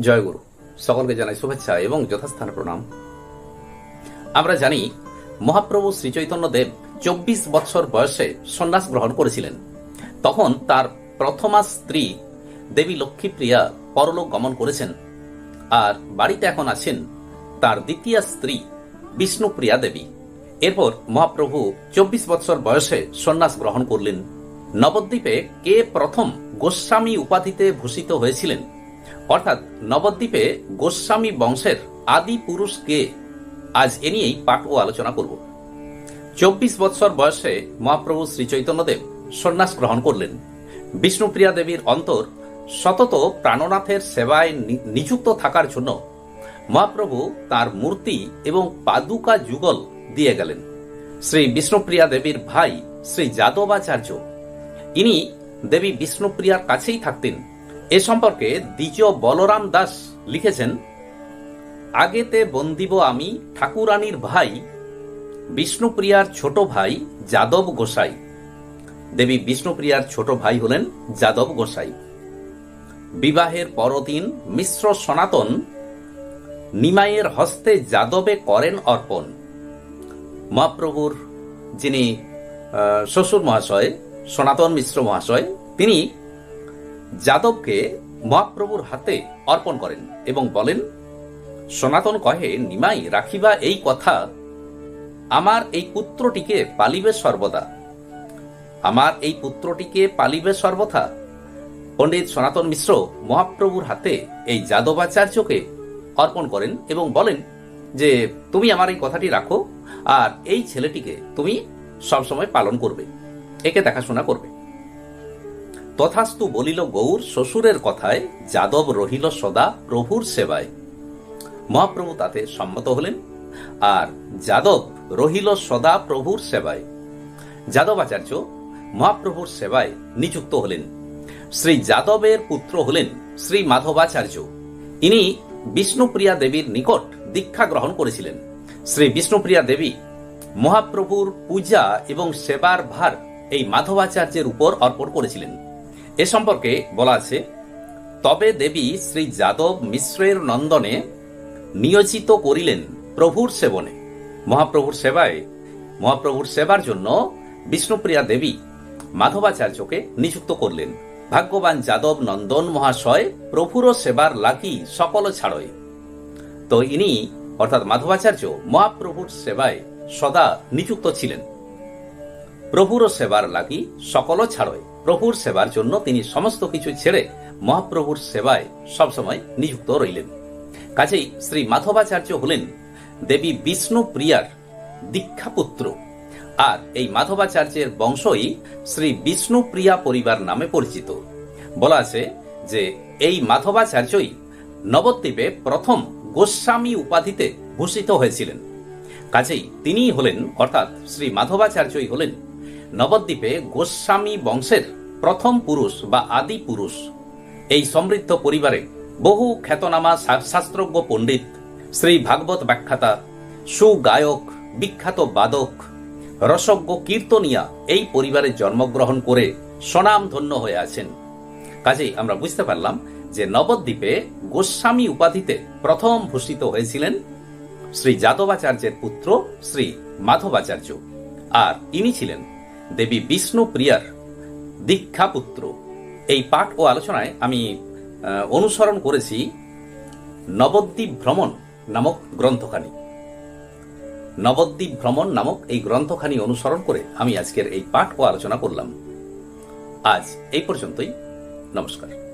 জয়গুরু। সকলকে জানাই শুভেচ্ছা এবং যথাস্থানে প্রণাম। আমরা জানি, মহাপ্রভু শ্রীচৈতন্য দেব চব্বিশ বৎসর বয়সে সন্ন্যাস গ্রহণ করেছিলেন। তখন তার প্রথমা স্ত্রী দেবী লক্ষ্মীপ্রিয়া পরলোক গমন করেছেন। আর বাড়িতে এখন আছেন তার দ্বিতীয় স্ত্রী বিষ্ণুপ্রিয়া দেবী। এরপর মহাপ্রভু চব্বিশ বৎসর বয়সে সন্ন্যাস গ্রহণ করলেন। নবদ্বীপে কে প্রথম গোস্বামী উপাধিতে ভূষিত হয়েছিলেন? অর্থাৎ নবদ্বীপে গোস্বামী বংশের আদি পুরুষ কে আজ এ নিয়েই পাঠ ও আলোচনা করব। চব্বিশ বৎসর বয়সে মহাপ্রভু শ্রী চৈতন্যদেব সন্ন্যাস গ্রহণ করলেন। বিষ্ণুপ্রিয়া দেবীর অন্তর সতত প্রাণনাথের সেবায় নিযুক্ত থাকার জন্য মহাপ্রভু তার মূর্তি এবং পাদুকা যুগল দিয়ে গেলেন। শ্রী বিষ্ণুপ্রিয়া দেবীর ভাই শ্রী যাদবাচার্য। ইনি দেবী বিষ্ণুপ্রিয়ার কাছেই থাকতেন। এ সম্পর্কে দ্বিজ বলরাম দাস লিখেছেন, আগেতে বন্দিব আমি ঠাকুরানীর ভাই, বিষ্ণুপ্রিয়ার ছোট ভাই যাদব গোসাই। দেবী বিষ্ণুপ্রিয়ার ছোট ভাই হলেন যাদব গোসাই। বিবাহের পরদিন মিশ্র সনাতন নিমাইয়ের হস্তে যাদবে করেন অর্পণ। মহাপ্রভুর যিনি শ্বশুর মহাশয়, সনাতন মিশ্র মহাশয়, তিনি যাদবকে মহাপ্রভুর হাতে অর্পণ করেন এবং বলেন, সনাতন কহে, নিমাই, রাখিবা এই কথা। আমার এই পুত্রটিকে পালিবে সর্বদা। আমার এই পুত্রটিকে পালিবে সর্বথা। পণ্ডিত সনাতন মিশ্র মহাপ্রভুর হাতে এই যাদবাচার্যকে অর্পণ করেন এবং বলেন যে, তুমি আমার এই কথাটি রাখো, আর এই ছেলেটিকে তুমি সবসময় পালন করবে। একে দেখাশোনা করবে। তথাস্তু বলিল, গৌর, শ্বশুরের কথায় যাদব রহিল সদা প্রভুর সেবায়। মহাপ্রভু তাতে সম্মত হলেন, আর যাদব রহিল সদা প্রভুর সেবায়। যাদব আচার্য মহাপ্রভুর সেবায় নিযুক্ত হলেন। শ্রী যাদবের পুত্র হলেন শ্রী মাধবাচার্য। ইনি বিষ্ণুপ্রিয়া দেবীর নিকট দীক্ষা গ্রহণ করেছিলেন। শ্রী বিষ্ণুপ্রিয়া দেবী মহাপ্রভুর পূজা এবং সেবার ভার এই মাধবাচার্যের উপর অর্পণ করেছিলেন। এ সম্পর্কে বলা আছে, তবে দেবী শ্রী যাদব মিশ্রের নন্দনে নিয়োজিত করিলেন প্রভুর সেবনে। মহাপ্রভুর সেবায়, মহাপ্রভুর সেবার জন্য বিষ্ণুপ্রিয়া দেবী মাধবাচার্যকে নিযুক্ত করলেন। ভাগ্যবান যাদব নন্দন মহাশয় প্রভুর সেবার লাগি সকল ছাড়য় তো ইনি, অর্থাৎ মাধবাচার্য, মহাপ্রভুর সেবায় সদা নিযুক্ত ছিলেন। প্রভুর সেবার লাগি সকল ছাড়য় প্রভুর সেবার জন্য তিনি সমস্ত কিছু ছেড়ে মহাপ্রভুর সেবায় সবসময় নিযুক্ত রইলেন। কাজেই শ্রী মাধবাচার্য হলেন দেবী বিষ্ণু প্রিয়ার দীক্ষাপুত্র। আর এই মাধবাচার্যের বংশই শ্রী বিষ্ণু প্রিয়া পরিবার নামে পরিচিত। বলা আছে যে, এই মাধবাচার্যই নবদ্বীপে প্রথম গোস্বামী উপাধিতে ভূষিত হয়েছিলেন। কাজেই তিনিই হলেন, অর্থাৎ শ্রী মাধবাচার্যই হলেন নবদ্বীপে গোস্বামী বংশের প্রথম পুরুষ বা আদি পুরুষ। এই সমৃদ্ধ পরিবারে বহু খ্যাতনামা শাস্ত্রজ্ঞ পণ্ডিত শ্রী ভাগবত ব্যাখ্যাতা, সুগায়ক, বিখ্যাত বাদক, রসজ্ঞ কীর্তনিয়া এই পরিবারে জন্মগ্রহণ করে স্বনাম ধন্য হয়ে আছেন। কাজেই আমরা বুঝতে পারলাম যে নবদ্বীপে গোস্বামী উপাধিতে প্রথম ভূষিত হয়েছিলেন শ্রী যাদবাচার্যের পুত্র শ্রী মাধবাচার্য। আর ইনি ছিলেন দেবী বিষ্ণু প্রিয়ার দীক্ষাপুত্র। এই পাঠ ও আলোচনায় আমি অনুসরণ করেছি নবদ্বীপ ভ্রমণ নামক গ্রন্থখানি। নবদ্বীপ ভ্রমণ নামক এই গ্রন্থখানি অনুসরণ করে আমি আজকের এই পাঠ ও আলোচনা করলাম। আজ এই পর্যন্তই। নমস্কার।